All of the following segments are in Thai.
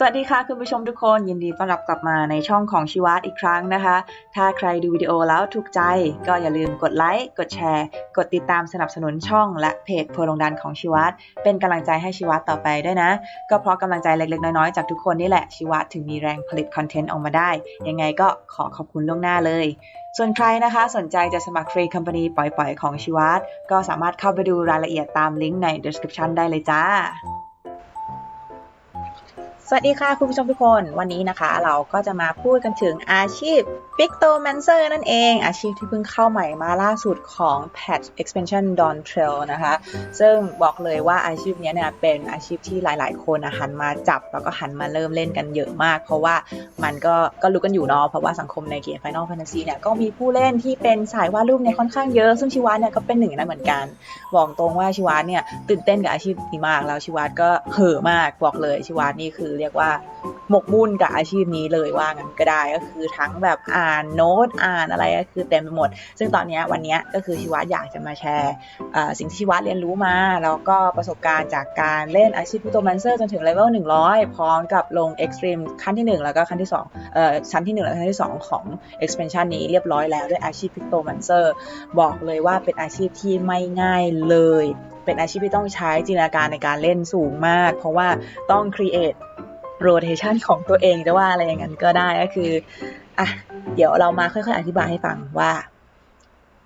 สวัสดีค่ะคุณผู้ชมทุกคนยินดีต้อนรับกลับมาในช่องของชิวัตอีกครั้งนะคะ ถ้าใครดูวิดีโอแล้วถูกใจ ก็อย่าลืมกดไลค์กดแชร์ กดติดตามสนับสนุนช่องและเพจโพลงดันของชิวัตเป็นกำลังใจให้ชิวัตต่อไปด้วยนะ ก็เพราะกำลังใจเล็กๆ น้อยๆ จากทุกคนนี่แหละชิวัตถึงมีแรงผลิตคอนเทนต์ออกมาได้ ยังไงก็ขอขอบคุณล่วงหน้าเลย ส่วนใครนะคะสนใจจะสมัครฟรีคัมพานีปล่อยๆของชิวัตก็สามารถเข้าไปดูรายละเอียดตามลิงก์ใน description ได้เลยจ้า สวัสดีค่ะคุณผู้ชมทุกคนวันนี้นะคะ เราก็จะมาพูดกันถึงอาชีพ p i c t o m a n c e r นั่นเอง อาชีพที่เพิ่งเข้าใหม่มาล่าสุดของ Patch Expansion Dawn Trail นะคะ ซึ่งบอกเลยว่าอาชีพนี้เนี่ยเป็นอาชีพที่หลาย ๆ คนหันมาจับ แล้วก็หันมาเริ่มเล่นกันเยอะมาก เพราะว่ามันก็ก็รู้กันอยู่เนาะเพราะว่าสังคมในเกม Final Fantasy เนี่ยก็มีผู้เล่นที่เป็นสายวาดรูปเนี่ยค่อนข้างเยอะ ซึ่งชิวาเนี่ยก็เป็นหนึ่งในนั้นเหมือนกัน บอกตรงว่าชิวาเนี่ยตื่นเต้นกับอาชีพนี้มากแล้วชิวาก็เห่อมากบอกเลยชิวานี่คือเรียกว่าหมกมุ่นกับอาชีพนี้เลยว่างั้นก็ได้ก็คือทั้งแบบอ่านโน้ตอ่านอะไรก็คือเต็มไปหมด ซึ่งตอนนี้วันนี้ก็คือชิวาอยากจะมาแชร์สิ่งที่ชิวาเรียนรู้มา แล้วก็ประสบการณ์จากการเล่นอาชีพพิโตมันเซอร์จนถึงเลเวล100 พร้อมกับลง Extreme ขั้นที่ 1 แล้วก็ขั้นที่2เอ่อชั้นที่ 1 และขั้นที่ 2 ของ expansion นี้เรียบร้อยแล้วด้วยอาชีพพิโตมันเซอร์บอกเลยว่าเป็นอาชีพที่ไม่ง่ายเลยเป็นอาชีพที่ต้องใช้จินตนาการในการเล่นสูงมาก เพราะว่าต้อง create rotation ของตัวเองจะว่าอะไรอย่างนั้นก็ได้ก็คืออะเดี๋ยวเรามาค่อยๆอธิบายให้ฟังว่า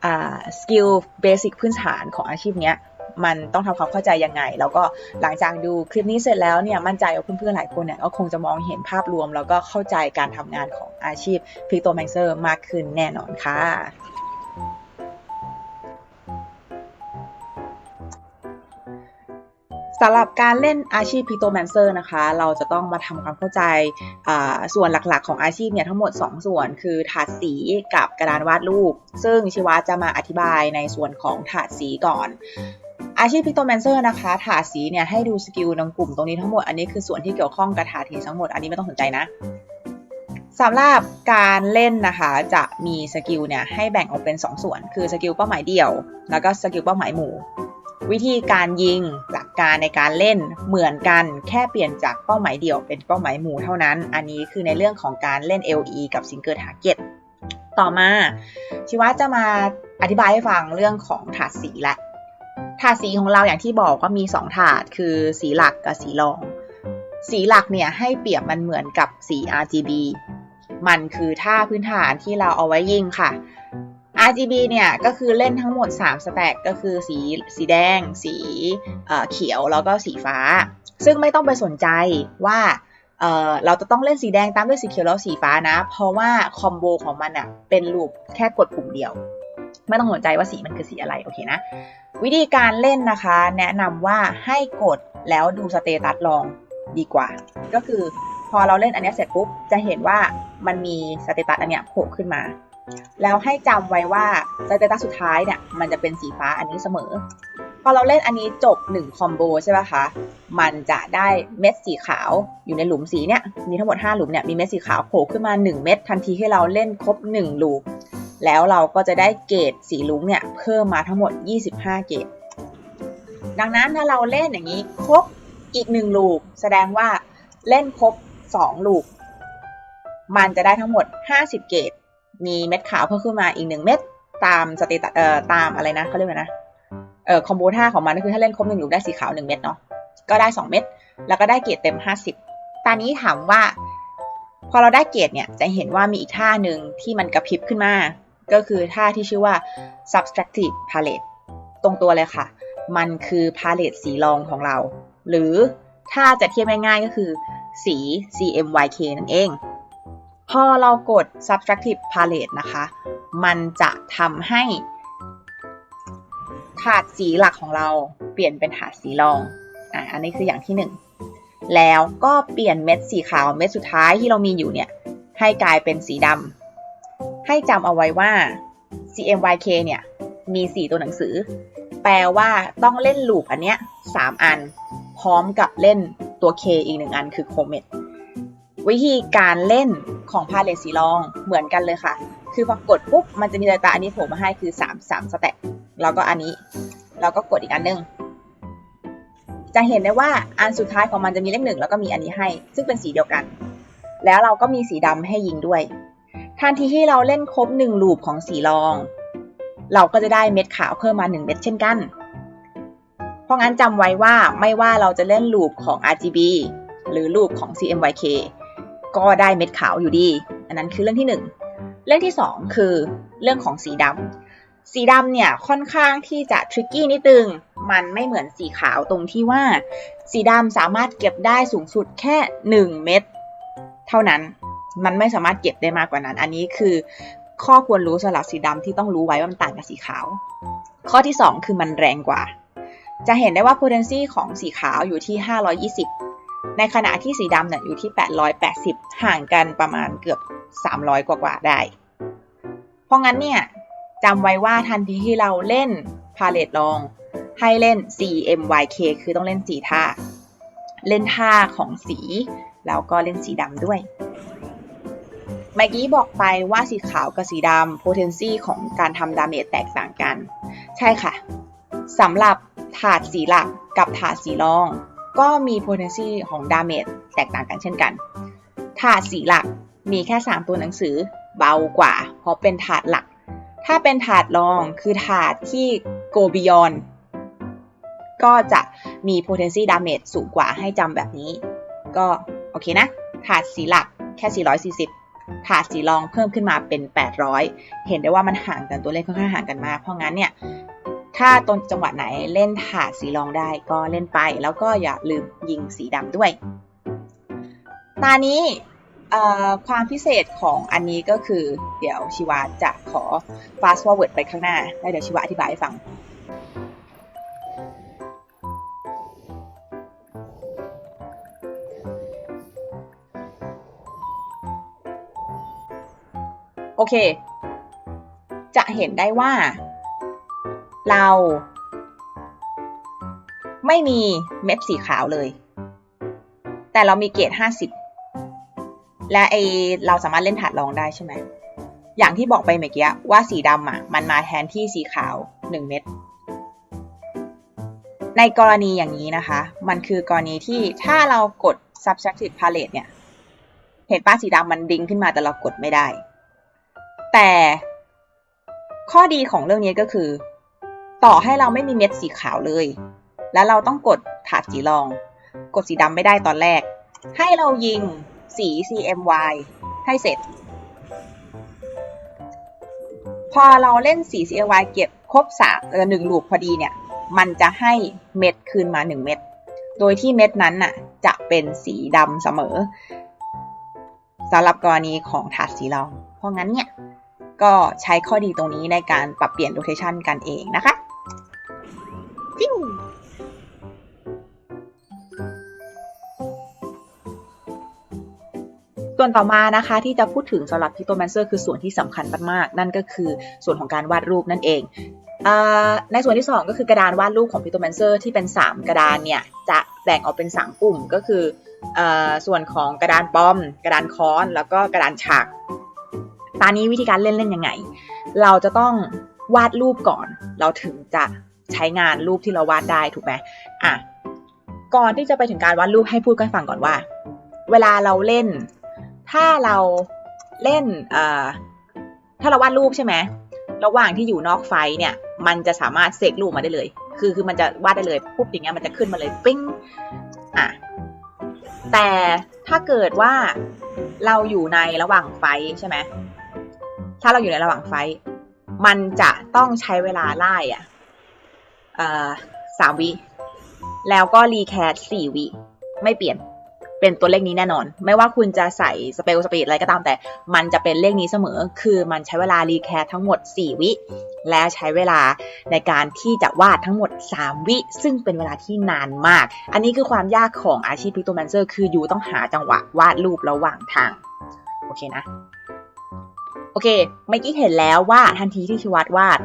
อ่าสกิลเบสิกพื้นฐานของอาชีพเนี้ยมันต้องทำความเข้าใจยังไง แล้วก็หลังจากดูคลิปนี้เสร็จแล้วเนี่ยมั่นใจว่าเพื่อนๆหลายคนเนี่ยก็คงจะมองเห็นภาพรวม แล้วก็เข้าใจการทำงานของอาชีพพิกโตแมนเซอร์มากขึ้นแน่นอนค่ะ สำหรับการเล่นอาชีพพิโตแมนเซอร์นะคะ เราจะต้องมาทำความเข้าใจส่วนหลักๆ ของอาชีพเนี่ยทั้งหมด 2 ส่วน คือถาดสีกับกระดานวาดรูป ซึ่งชิวาจะมาอธิบายในส่วนของถาดสีก่อนอาชีพพิโตแมนเซอร์นะคะ ถาดสีเนี่ยให้ดูสกิลในกลุ่มตรงนี้ทั้งหมด อันนี้คือส่วนที่เกี่ยวข้องกับถาดสีทั้งหมด อันนี้ไม่ต้องสนใจนะสำหรับการเล่นนะคะจะมีสกิลเนี่ยให้แบ่งออกเป็น 2 ส่วน คือสกิลเป้าหมายเดี่ยว แล้วก็สกิลเป้าหมายหมู่ วิธีการยิงหลักการในการเล่นเหมือนกันแค่เปลี่ยนจากเป้าหมายเดี่ยวเป็นเป้าหมายหมู่เท่านั้น อันนี้คือในเรื่องของการเล่น LE กับ Single Target ต่อมาชิวะจะมาอธิบายให้ฟังเรื่องของถาดสีและถาดสีของเราอย่างที่บอกว่ามี 2 ถาดคือสีหลักกับสีรอง สีหลักเนี่ยให้เปรียบมันเหมือนกับสี RGB มันคือท่าพื้นฐานที่เราเอาไว้ยิงค่ะ RGB เนี่ยก็คือเล่นทั้งหมด 3 สแต็กก็คือสีสีแดง สีเขียวแล้วก็สีฟ้า ซึ่งไม่ต้องไปสนใจว่าเเราจะต้องเล่นสีแดงตามด้วยสีเขียวแล้วสีฟ้านะ เพราะว่าคอมโบของมันอะเป็นลูปแค่กดปุ่มเดียว ไม่ต้องสนใจว่าสีมันคือสีอะไรโอเคนะ วิธีการเล่นนะคะ แนะนำว่าให้กดแล้วดูสเตตัสลองดีกว่า ก็คือพอเราเล่นอันนี้เสร็จปุ๊บจะเห็นว่ามันมีสเตตัสอันเนี้ยโผล่ขึ้นมา แล้วให้จำไว้ว่าสเตตัสสุดท้ายเนี่ยมันจะเป็นสีฟ้าอันนี้เสมอ พอเราเล่นอันนี้จบ 1 คอมโบใช่ไหมคะ มันจะได้เม็ดสีขาวอยู่ในหลุมสีเนี่ยมีทั้งหมด 5 หลุมเนี่ยมีเม็ดสีขาวโผล่ขึ้นมา 1 เม็ดทันทีที่เราเล่นครบ 1 ลูปแล้วเราก็จะได้เกรดสีลุ้งเนี่ยเพิ่มมาทั้งหมด 25 เกรดดังนั้นถ้าเราเล่นอย่างนี้ครบอีก 1 ลูปแสดงว่าเล่นครบ 2 ลูปมันจะได้ทั้งหมด 50 เกรด มีเม็ดขาวเพิ่มขึ้นมาอีกหนึ่งเม็ดตามสเตตัสเอ่อตามอะไรนะเขาเรียกว่านะเอ่อคอมโบท่าของมันก็คือถ้าเล่นครบหนึ่งอยู่ได้สีขาวหนึ่งเม็ดเนาะก็ได้สองเม็ดแล้วก็ได้เกรดเต็มห้าสิบตอนนี้ถามว่า พอเราได้เกรดเนี่ยจะเห็นว่ามีอีกท่าหนึ่งที่มันกระพริบขึ้นมา ก็คือท่าที่ชื่อว่า subtractive palette ตรงตัวเลยค่ะ มันคือ palette สีรองของเรา หรือถ้าจะเทียบง่ายๆก็คือสี CMYK นั่นเอง พอเรากด subtractive palette นะคะ มันจะทำให้ถาดสีหลักของเราเปลี่ยนเป็นถาดสีรองอะอันนี้คืออย่างที่1แล้วก็เปลี่ยนเม็ดสีขาวเม็ดสุดท้ายที่เรามีอยู่เนี่ย ให้กลายเป็นสีดำให้จำเอาไว้ว่า CMYK เนี่ย มี 4 ตัวหนังสือ แปลว่าต้องเล่นลูปอันเนี้ย3อัน พร้อมกับเล่นตัว K อีกหนึ่งอันคือ Comet วิธีการเล่นของพาเลตสีรองเหมือนกันเลยค่ะ คือพอกดปุ๊บมันจะมีตาอันนี้โผล่มาให้คือ3 3สเต็ปแล้วก็อันนี้แล้วก็กดอีกอันนึง จะเห็นได้ว่าอันสุดท้ายของมันจะมีเลขหนึ่งแล้วก็มีอันนี้ให้ ซึ่งเป็นสีเดียวกัน แล้วเราก็มีสีดำให้ยิงด้วยทันทีที่เราเล่นครบหนึ่งลูปของสีรอง เราก็จะได้เม็ดขาวเพิ่มมาหนึ่งเม็ดเช่นกัน เพราะงั้นจำไว้ว่าไม่ว่าเราจะเล่นลูปของ RGB หรือลูปของ CMYK ก็ได้เม็ดขาวอยู่ดี อันนั้นคือเรื่องที่หนึ่งเรื่องที่สองคือเรื่องของสีดำสีดำเนี่ยค่อนข้างที่จะทริกกี้นิดนึง มันไม่เหมือนสีขาวตรงที่ว่า สีดำสามารถเก็บได้สูงสุดแค่ 1 เม็ดเท่านั้น มันไม่สามารถเก็บได้มากกว่านั้น อันนี้คือข้อควรรู้สำหรับสีดำที่ต้องรู้ไว้ว่ามันต่างกับสีขาว ข้อที่ 2 คือมันแรงกว่า จะเห็นได้ว่า potency ของสีขาวอยู่ที่ 520 ในขณะที่สีดำเนี่ยอยู่ที่ 880 ห่างกันประมาณเกือบ 300 กว่าๆได้ เพราะงั้นเนี่ยจำไว้ว่าทันทีที่เราเล่นพาเลตลอง ให้เล่น CMYK คือต้องเล่นสีท่า เล่นท่าของสี แล้วก็เล่นสีดำด้วยเมื่อกี้บอกไปว่าสีขาวกับสีดำ potency ของการทำดาเมจแตกต่างกัน ใช่ค่ะสำหรับถาดสีหลักกับถาดสีรอง ก็มี potency ของดาเมจแตกต่างกันเช่นกัน ถาดสีหลักมีแค่ 3 ตัวหนังสือเบากว่า เพราะเป็นถาดหลัก ถ้าเป็นถาดรองคือถาดที่ go beyond ก็จะมี potency damage สูงกว่าให้จำแบบนี้ ก็โอเคนะ ถาดสีหลักแค่ 440 ถาดสีรองเพิ่มขึ้นมาเป็น 800 เห็นได้ว่ามันห่างกันตัวเลขค่อนข้างห่างกันมาก เพราะงั้นเนี่ย ถ้าตรงจังหวะไหนเล่นถาดสีรองได้ก็เล่นไป แล้วก็อย่าลืมยิงสีดำด้วย ตานี้ความพิเศษของอันนี้ก็คือเดี๋ยวชิวาจะขอ fast forward ไปข้างหน้า แล้วเดี๋ยวชิวาอธิบายให้ฟัง โอเค จะเห็นได้ว่า เรา ไม่มีเม็ดสีขาวเลย แต่เรามีเกรด50 และไอเราสามารถเล่นถาดรองได้ใช่ไหมอย่างที่บอกไปเมื่อกี้ว่าสีดำอะมันมาแทนที่สีขาว 1 เม็ดในกรณีอย่างนี้นะคะ มันคือกรณีที่ถ้าเรากด subtractive palette เนี่ย เห็นป้าสีดำมันดิ้งขึ้นมาแต่เรากดไม่ได้ แต่ข้อดีของเรื่องนี้ก็คือ ต่อให้เราไม่มีเม็ดสีขาวเลย แล้วเราต้องกดถาดสีรอง กดสีดำไม่ได้ตอนแรก ให้เรายิงสี CMY ให้เสร็จ พอเราเล่นสี CMY เก็บครบสามเออหนึ่งลูปพอดีเนี่ย มันจะให้เม็ดคืนมา 1 เม็ด โดยที่เม็ดนั้นน่ะจะเป็นสีดำเสมอสำหรับกรณีของถาดสีรอง เพราะงั้นเนี่ยก็ใช้ข้อดีตรงนี้ในการปรับเปลี่ยนโลเคชันกันเองนะคะ ส่วนต่อมานะคะที่จะพูดถึงสำหรับพิโตแมนเซอร์คือส่วนที่สำคัญมากๆ นั่นก็คือส่วนของการวาดรูปนั่นเองในส่วนที่ 2 ก็คือกระดานวาดรูปของพิโตแมนเซอร์ที่เป็น 3 กระดานเนี่ยจะแบ่งออกเป็น 3 กลุ่มก็คืออส่วนของกระดานปอม กระดานค้อน แล้วก็กระดานฉาก ตอนนี้วิธีการเล่นเล่นยังไง เราจะต้องวาดรูปก่อน เราถึงจะใช้งานรูปที่เราวาดได้ถูกไหมอะก่อนที่จะไปถึงการวาดรูปให้พูดกันฟังก่อนว่า เวลาเราเล่น ถ้าเราเล่นถ้าเราวาดรูปใช่ไหมระหว่างที่อยู่นอกไฟเนี่ย มันจะสามารถเสกรูปมาได้เลย คือคือมันจะวาดได้เลยปุ๊บอย่างเงี้ยมันจะขึ้นมาเลยปิ้งอะแต่ถ้าเกิดว่าเราอยู่ในระหว่างไฟใช่ไหมถ้าเราอยู่ในระหว่างไฟ มันจะต้องใช้เวลาไล่อะสามวิ แล้วก็รีแคสสี่วิ ไม่เปลี่ยน เป็นตัวเลขนี้แน่นอน ไม่ว่าคุณจะใส่สเปลสปีดอะไรก็ตามแต่ มันจะเป็นเลขนี้เสมอ คือมันใช้เวลารีแคสทั้งหมด 4 วิ และใช้เวลาในการที่จะวาดทั้งหมด 3 วิ ซึ่งเป็นเวลาที่นานมาก อันนี้คือความยากของอาชีพพิกโตแมนเซอร์คืออยู่ต้องหาจังหวะวาดรูประหว่างทาง โอเคนะ โอเค เมื่อกี้เห็นแล้วว่าทันทีที่ชิวัดวาด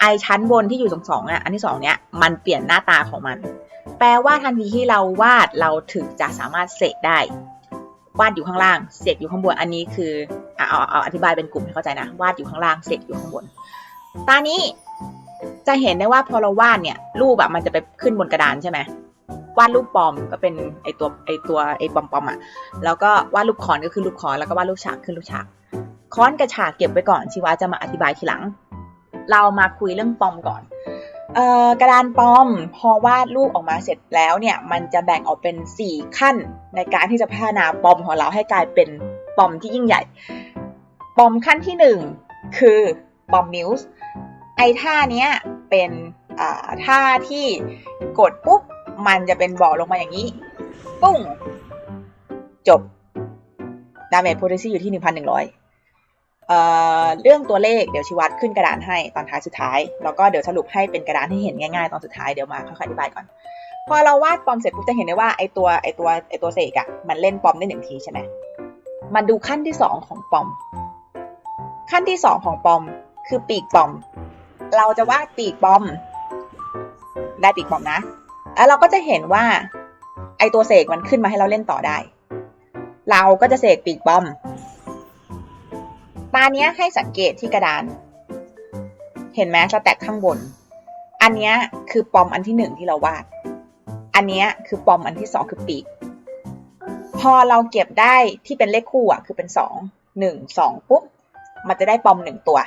ไอชั้นบนที่อยู่ตรงสองอะ อันที่สองเนี้ย มันเปลี่ยนหน้าตาของมัน แปลว่าทันทีที่เราวาดเราถึงจะสามารถเสกได้ วาดอยู่ข้างล่างเสกอยู่ข้างบน อันนี้คือเอาเอาเอาอธิบายเป็นกลุ่มให้เข้าใจนะ วาดอยู่ข้างล่างเสกอยู่ข้างบนตอนนี้จะเห็นได้ว่าพอเราวาดเนี่ยรูปแบบมันจะไปขึ้นบนกระดานใช่ไหมวาดรูปปอมก็เป็นไอตัวไอตัวไอปอมปอมอะแล้วก็วาดรูปคอนก็คือรูปคอนแล้วก็วาดรูปฉากคือรูปฉากคอนกับฉากเก็บไว้ก่อนชิวาจะมาอธิบายทีหลัง เรามาคุยเรื่องปอมก่อน กระดานปอมพอวาดรูปออกมาเสร็จแล้วเนี่ยมันจะแบ่งออกเป็น 4 ขั้นในการที่จะพัฒนาปอมของเราให้กลายเป็นปอมที่ยิ่งใหญ่ปอมขั้นที่ 1 คือปอมมิวส์ไอท่าเนี้ยเป็นอ่าท่าที่กดปุ๊บมันจะเป็นบ่อลงมาอย่างนี้ ปุ้ง จบ ดาเมจโพเทนซีอยู่ที่ 1,100 เเรื่องตัวเลขเดี๋ยวชิวัดขึ้นกระดานให้ตอนท้ายสุดท้าย แล้วก็เดี๋ยวสรุปให้เป็นกระดานให้เห็นง่ายๆ ตอนสุดท้ายเดี๋ยวมาค่อยๆอธิบายก่อน พอเราวาดปอมเสร็จปุ๊บจะเห็นได้ว่าไอตัวไอตัวไอตัวเสกอะมันเล่นปอมได้หนึ่งทีใช่ไหมมาดูขั้นที่สองของปอม ขั้นที่สองของปอมคือปีกปอม เราจะวาดปีกปอม ได้ปีกปอมนะ แล้วเราก็จะเห็นว่าไอตัวเสกมันขึ้นมาให้เราเล่นต่อได้ เราก็จะเสกปีกปอม ตาเนี้ยให้สังเกตที่กระดาน เห็นไหมสแต็กข้างบน อันเนี้ยคือปอมอันที่หนึ่งที่เราวาด อันเนี้ยคือปอมอันที่สองคือปีก พอเราเก็บได้ที่เป็นเลขคู่อะคือเป็นสองหนึ่งสองปุ๊บ มันจะได้ปอมหนึ่งตัว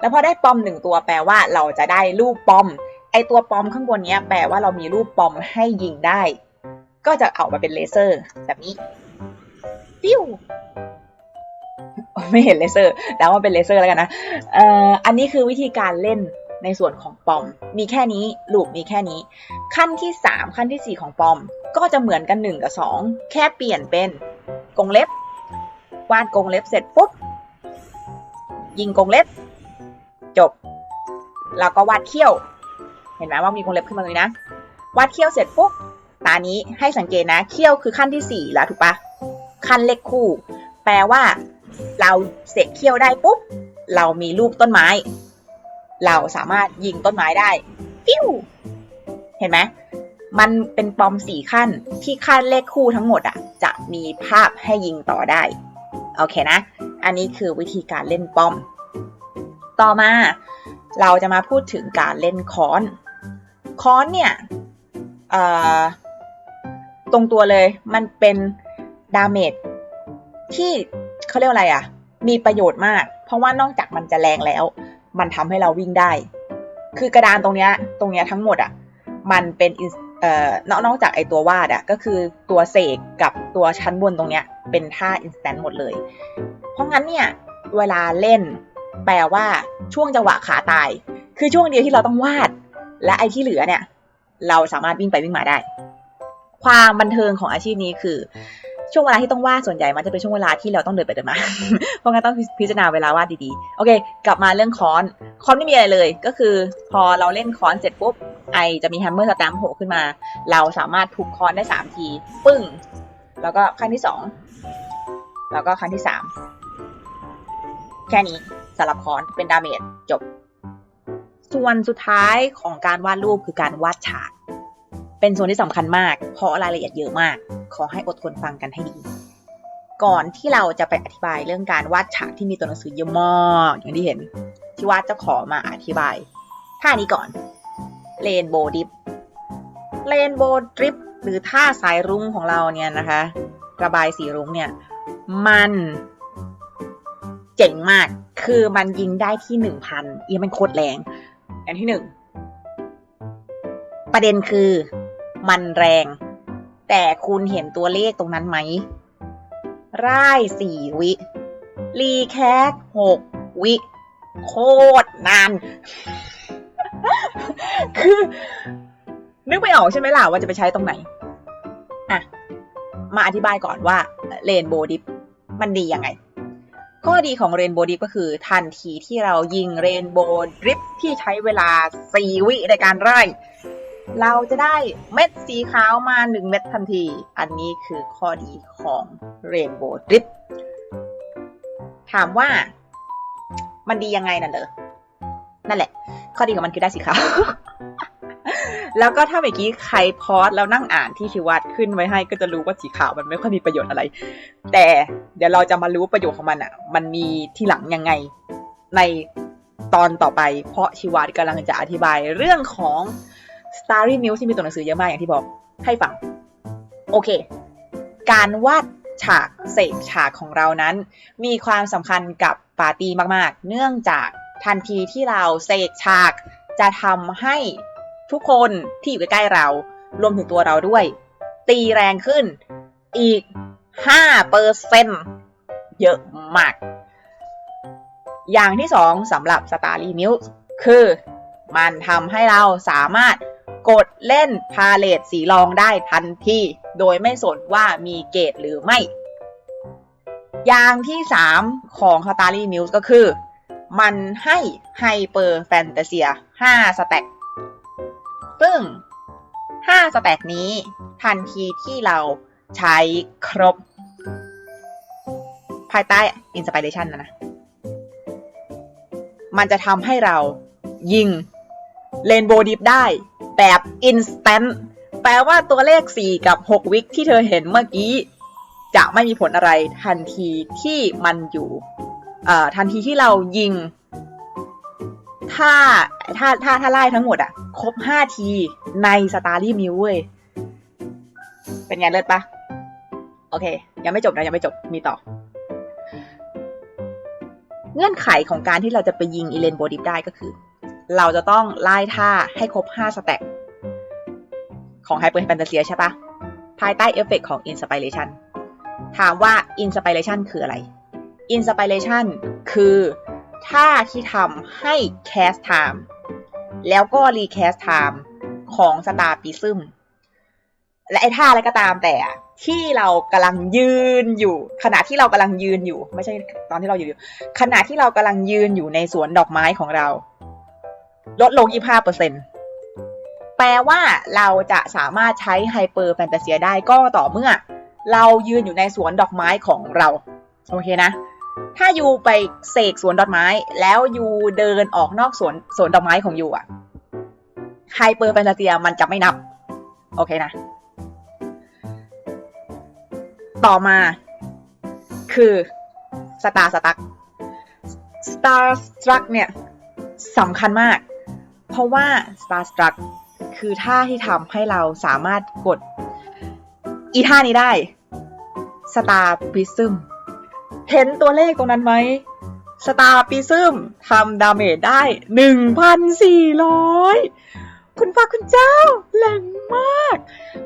แล้วพอได้ปอมหนึ่งตัวแปลว่าเราจะได้รูปปอม ไอตัวปอมข้างบนเนี้ยแปลว่าเรามีรูปปอมให้ยิงได้ ก็จะออกมาเป็นเลเซอร์แบบนี้ปิ้ว ไม่เห็นเลเซอร์แล้วมันเป็นเลเซอร์แล้วกันนะเอ่ออันนี้คือวิธีการเล่นในส่วนของปอม มีแค่นี้ลูปมีแค่นี้ ขั้นที่ 3 ขั้นทีสี่ 4 ของปอม ก็จะเหมือนกัน 1 กับ 2 แค่เปลี่ยนเป็นกงเล็บ วาดกงเล็บเสร็จปุ๊บ ยิงกงเล็บ จบ แล้วก็วาดเขี้ยว เห็นไหมว่ามีกงเล็บขึ้นมาเลยนะ วาดเขี้ยวเสร็จปุ๊บ ตานี้ให้สังเกตนะ เขี้ยวคือขั้นที่ 4 แล้วถูกปะขั้นเลขคู่ แปลว่า เราเสกเขี้ยวได้ปุ๊บ เรามีรูปต้นไม้ เราสามารถยิงต้นไม้ได้ปิ้วเห็นไหมมันเป็นปอมสี่ขั้นที่ขั้นเลขคู่ทั้งหมดอะ จะมีภาพให้ยิงต่อได้ โอเคนะ อันนี้คือวิธีการเล่นปอม ต่อมาเราจะมาพูดถึงการเล่นค้อน ค้อนเนี่ยตรงตัวเลยมันเป็นดาเมจที่ เขาเรียกอะไรอะ มีประโยชน์มาก เพราะว่านอกจากมันจะแรงแล้ว มันทำให้เราวิ่งได้ คือกระดานตรงเนี้ย ตรงเนี้ยทั้งหมดอะ มันเป็นเอ่อนอกนอกจากไอตัววาดอะ ก็คือตัวเสกกับตัวชั้นบนตรงเนี้ย เป็นท่าอินสแตนต์หมดเลย เพราะงั้นเนี่ย เวลาเล่น แปลว่าช่วงจังหวะขาตาย คือช่วงเดียวที่เราต้องวาด และไอที่เหลือเนี่ย เราสามารถวิ่งไปวิ่งมาได้ ความบันเทิงของอาชีพนี้คือ ช่วงเวลาที่ต้องวาดส่วนใหญ่มันจะเป็นช่วงเวลาที่เราต้องเดินไปเดินมา เพราะงั้นต้องพิจารณาเวลาวาดดีๆ โอเค กลับมาเรื่องค้อนค้อนไม่มีอะไรเลย ก็คือพอเราเล่นค้อนเสร็จปุ๊บไอจะมีแฮมเมอร์สแตมป์โผล่ขึ้นมา เราสามารถทุบค้อนได้สามที ปึ้ง แล้วก็ขั้นที่สองแล้วก็ขั้นที่สามแค่นี้สำหรับค้อนเป็นดาเมจจบ ส่วนสุดท้ายของการวาดรูปคือการวาดฉาก เป็นส่วนที่สำคัญมาก เพราะรายละเอียดเยอะมาก ขอให้อดทนฟังกันให้ดี ก่อนที่เราจะไปอธิบายเรื่องการวาดฉากที่มีตัวหนังสือเยอะมากอย่างที่เห็น ที่วาดจะขอมาอธิบายท่านี้ก่อนเลนโบดิฟเลนโบดริปหรือท่าสายรุ้งของเราเนี่ยนะคะ ระบายสีรุ้งเนี่ย มันเจ๋งมาก คือมันยิงได้ที่หนึ่งพันเอียมันโคตรแรง อันที่หนึ่ง ประเด็นคือมันแรง แต่คุณเห็นตัวเลขตรงนั้นไหมร่ายสี่วิ รีแคสหกวิ โคตรนาน คือ นึกไม่ออกใช่ไหมล่ะว่าจะไปใช้ตรงไหน อะ มาอธิบายก่อนว่าเรนโบว์ดิฟมันดียังไง ข้อดีของเรนโบว์ดิฟก็คือ ทันทีที่เรายิงเรนโบว์ดริฟที่ใช้เวลา 4 วิในการไล่ เราจะได้เม็ดสีขาวมา 1 เม็ดทันที อันนี้คือข้อดีของเรนโบว์ดริฟถามว่ามันดียังไงนั่นเหรอนั่นแหละ ข้อดีของมันคือได้สีขาวแล้วก็ถ้าเมื่อกี้ใครพอสแล้วนั่งอ่านที่ชิวัดขึ้นไว้ให้ก็จะรู้ว่าสีขาวมันไม่ค่อยมีประโยชน์อะไร แต่เดี๋ยวเราจะมารู้ประโยชน์ของมันอะ มันมีที่หลังยังไงในตอนต่อไป เพราะชิวัดกำลังจะอธิบายเรื่องของ Starry News ที่มีตัวหนังสือเยอะมากอย่างที่บอกให้ฟัง โอเค การวาดฉากเสกฉากของเรานั้น มีความสำคัญกับปาร์ตี้มากๆ เนื่องจากทันทีที่เราเสกฉาก จะทำให้ทุกคนที่อยู่ใกล้ๆเรา รวมถึงตัวเราด้วย ตีแรงขึ้นอีก 5เปอร์เซ็นเยอะมาก อย่างที่สองสำหรับ Starry News คือมันทำให้เราสามารถ กดเล่นพาเลตสีรองได้ทันทีโดยไม่สนว่ามีเกรดหรือไม่ อย่างที่ 3 ของ Starry News ก็คือ มันให้ไฮเปอร์แฟนตาเซีย5สแต็กซึ่ง 5 สแต็กนี้ทันทีที่เราใช้ครบ ภายใต้ Inspiration นะนะ มันจะทำให้เรายิงเลนโบดิฟได้ แบบ instant แปลว่าตัวเลข 4 กับ 6 วิกที่เธอเห็นเมื่อกี้ จะไม่มีผลอะไรทันทีที่มันอยู่เอ่อทันทีที่เรายิง ถ้าถ้าถ้าถ้าไล่ทั้งหมดอะครบ 5 ทีในสตาร์ลี่มิวเว้ย เป็นไงเลิศปะโอเค ยังไม่จบนะ ยังไม่จบมีต่อ เงื่อนไขของการที่เราจะไปยิงอีเลนโบดิฟได้ก็คือ เราจะต้องไล่ท่าให้ครบ 5 สแต็กของไฮเปอร์แฟนตาเซียใช่ปะภายใต้เอฟเฟกของ Inspiration ถามว่า Inspiration คืออะไร Inspiration คือท่าที่ทำให้ Cast Time แล้วก็ Recast Time ของ Star Prism และไอ้ท่าอะไรก็ตามแต่ที่เรากำลังยืนอยู่ ขณะที่เรากำลังยืนอยู่ ไม่ใช่ตอนที่เราอยู่อยู่ขณะที่เรากำลังยืนอยู่ในสวนดอกไม้ของเรา ลดลง 25%แปลว่าเราจะสามารถใช้ไฮเปอร์แฟนตาเซียได้ก็ต่อเมื่อ เรายืนอยู่ในสวนดอกไม้ของเรา โอเคนะ ถ้ายูไปเสกสวนดอกไม้ แล้วยูเดินออกนอกสวนสวนดอกไม้ของยูอะไฮเปอร์แฟนตาเซียมันจะไม่นับ โอเคนะ ต่อมา คือสตาร์สตั๊ก Star Struck เนี่ยสำคัญมาก เพราะว่า Star Struck คือท่าที่ทำให้เราสามารถกด อีท่านี้ได้ Star Prism เห็นตัวเลขตรงนั้นไหม Star Prism ทำดาเมจได้ 1,400 คุณพระคุณเจ้าแรงมาก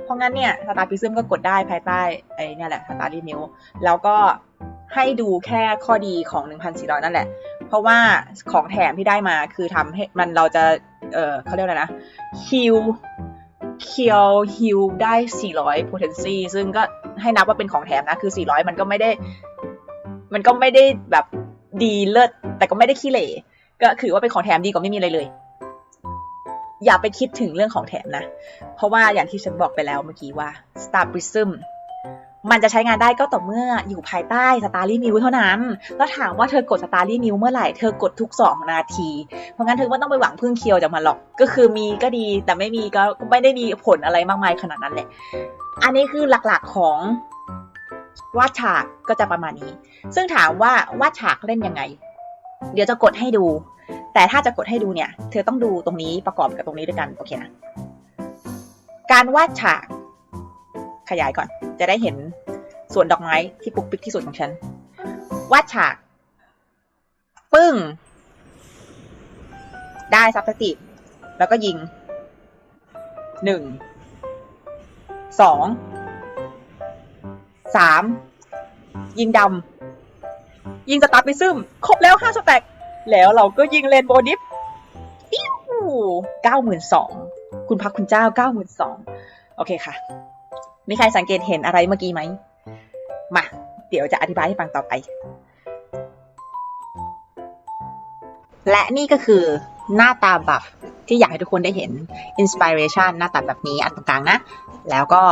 เพราะงั้นเนี่ย Star Prism ก็กดได้ภายใต้ไอ้นี่แหละ Star New แล้วก็ให้ดูแค่ข้อดีของ 1,400 นั่นแหละ เพราะว่าของแถมที่ได้มาคือทำให้มันเราจะ เออเขาเรียกอะไรนะฮิลเคียวฮิลได้ 400 potency ซึ่งก็ให้นับว่าเป็นของแถมนะ คือ 400 มันก็ไม่ได้ มันก็ไม่ได้แบบดีเลิศ แต่ก็ไม่ได้ขี้เหร่ ก็คือว่าเป็นของแถมดีกว่าไม่มีอะไรเลย อย่าไปคิดถึงเรื่องของแถมนะ เพราะว่าอย่างที่ฉันบอกไปแล้วเมื่อกี้ว่า Star Prism มันจะใช้งานได้ก็ต่อเมื่ออยู่ภายใต้ Starry New เท่านั้น แล้วถามว่าเธอกด Starry New เมื่อไหร่ เธอกดทุก 2 นาที เพราะงั้นเธอไม่ต้องไปหวังพึ่งเคียวจากมันหรอก ก็คือมีก็ดีแต่ไม่มีก็ไม่ได้มีผลอะไรมากมายขนาดนั้นแหละ อันนี้คือหลักๆของวาดฉากก็จะประมาณนี้ ซึ่งถามว่าวาดฉากเล่นยังไง เดี๋ยวจะกดให้ดู แต่ถ้าจะกดให้ดูเนี่ย เธอต้องดูตรงนี้ประกอบกับตรงนี้ด้วยกัน โอเคนะ การวาดฉาก ขยายก่อน จะได้เห็นสวนดอกไม้ที่ปุกปิกที่สุดของฉัน วาดฉาก ปึ้ง ได้ซับสติ แล้วก็ยิง หนึ่ง สอง สาม ยิงดำ ยิงสตาร์ไปซึม ครบแล้วห้าสแต็ก แล้วเราก็ยิงเลนโบว์ดิฟปิ้วเก้าหมื่นสอง คุณพักคุณเจ้าเก้าหมื่นสอง โอเคค่ะ มีใครสังเกตเห็นอะไรเมื่อกี้ไหม มา เดี๋ยวจะอธิบายให้ฟังต่อไป และนี่ก็คือหน้าตาแบบที่อยากให้ทุกคนได้เห็น Inspiration หน้าตาแบบนี้อันตรงกลางนะ แล้วก็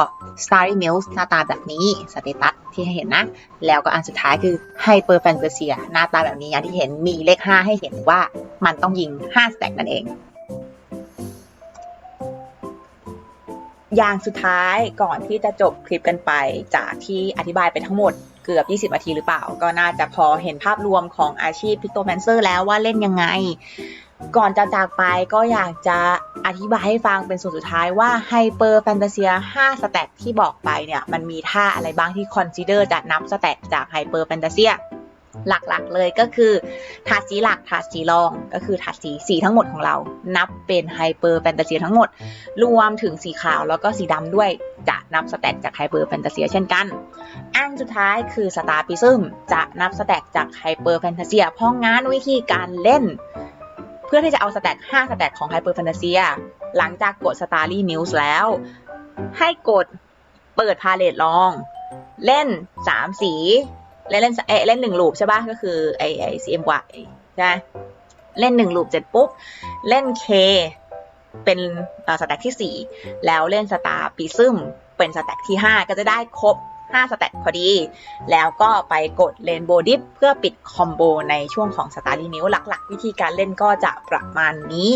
Starry Mills หน้าตาแบบนี้สเตตัสที่ให้เห็นนะ แล้วก็อันสุดท้ายคือ Hyper Fantasia หน้าตาแบบนี้อย่างที่เห็นมีเลข 5 ให้เห็นว่ามันต้องยิง 5 สแต็กนั่นเอง อย่างสุดท้ายก่อนที่จะจบคลิปกันไป จากที่อธิบายไปทั้งหมดเกือบ 20 นาทีหรือเปล่า ก็น่าจะพอเห็นภาพรวมของอาชีพพิกโตแมนเซอร์แล้วว่าเล่นยังไง ก่อนจะจากไปก็อยากจะอธิบายให้ฟังเป็นส่วนสุดท้ายว่าไฮเปอร์แฟนตาเซีย5สแต็กที่บอกไปเนี่ย มันมีท่าอะไรบ้างที่คอนซิเดอร์จะนับสแต็กจากไฮเปอร์แฟนตาเซีย หลักๆเลยก็คือถาดสีหลักถาดสีรองก็คือถาดสีสีทั้งหมดของเรา นับเป็นไฮเปอร์แฟนตาเซียทั้งหมด รวมถึงสีขาวแล้วก็สีดำด้วยจะนับสแต็กจากไฮเปอร์แฟนตาเซียเช่นกัน อันสุดท้ายคือสตาร์ปิซึมจะนับสแต็กจากไฮเปอร์แฟนตาเซียเพราะงั้นวิธีการเล่น เพื่อที่จะเอาสแต็ก5สแต็กของไฮเปอร์แฟนตาเซียหลังจากกด Starry News แล้ว ให้กดเปิดพาเลตลอง เล่น 3 สี เล่นเล่นเอเล่นหนึ่งลูปใช่ปะก็คือไอไอซีเอ็มวใช่ไหมเล่นหนึ่งลูปเสร็จปุ๊บ เล่นเคเป็นสแต็กที่ 4 แล้วเล่นสตาร์ปีซึมเป็นสแต็กที่ 5 ก็จะได้ครบ 5สแต็กพอดี แล้วก็ไปกดเลนโบดิฟเพื่อปิดคอมโบในช่วงของสตาร์ลีนิวหลักๆ วิธีการเล่นก็จะประมาณนี้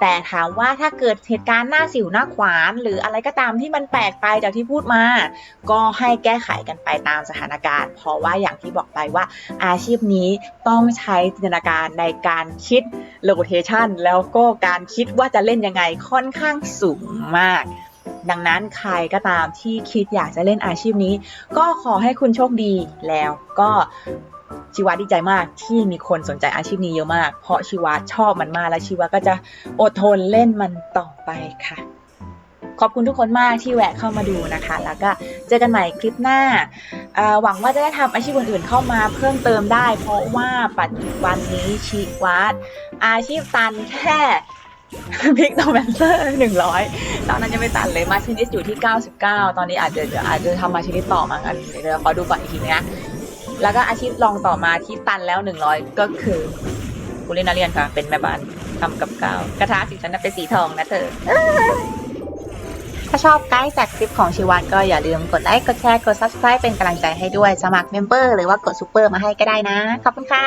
แต่ถามว่าถ้าเกิดเหตุการณ์หน้าสิวหน้าขวาน หรืออะไรก็ตามที่มันแปลกไปจากที่พูดมา ก็ให้แก้ไขกันไปตามสถานการณ์ เพราะว่าอย่างที่บอกไปว่าอาชีพนี้ต้องใช้จินตนาการในการคิดโลเคชันแล้วก็การคิดว่าจะเล่นยังไงค่อนข้างสูงมาก ดังนั้นใครก็ตามที่คิดอยากจะเล่นอาชีพนี้ ก็ขอให้คุณโชคดีแล้วก็ชีวาดีใจมากที่มีคนสนใจอาชีพนี้เยอะมาก เพราะชีวาชอบมันมากและชีวาก็จะอดทนเล่นมันต่อไปค่ะ ขอบคุณทุกคนมากที่แวะเข้ามาดูนะคะ แล้วก็เจอกันใหม่คลิปหน้า หวังว่าจะได้ทำอาชีพอื่นๆเข้ามาเพิ่มเติมได้ เพราะว่าปัจจุบันนี้ชีวาอาชีพตันแค่ พิกโตแมนเซอร์หนึ่งร้อยตอนนั้นยังไม่ตันเลยมาชินิสอยู่ที่99ตอนนี้อาจจะเดี๋ยวอาจจะทำมาชินิสต่อมั้งอันเดี๋ยวขอดูก่อนอีกทีนะแล้วก็อาชีพรองต่อมาที่ตันแล้ว100ก็คือคุลินาเรียนค่ะ เป็นแม่บ้านทำกับข้าวกระทะสีฉันน่ะเป็นสีทองนะเธอถ้าชอบไกด์จากคลิปของชีวัตก็อย่าลืมกดไลค์กดแชร์กด subscribe เป็นกำลังใจให้ด้วยสมัครเมมเบอร์หรือว่ากดซูเปอร์มาให้ก็ได้นะ ขอบคุณค่ะ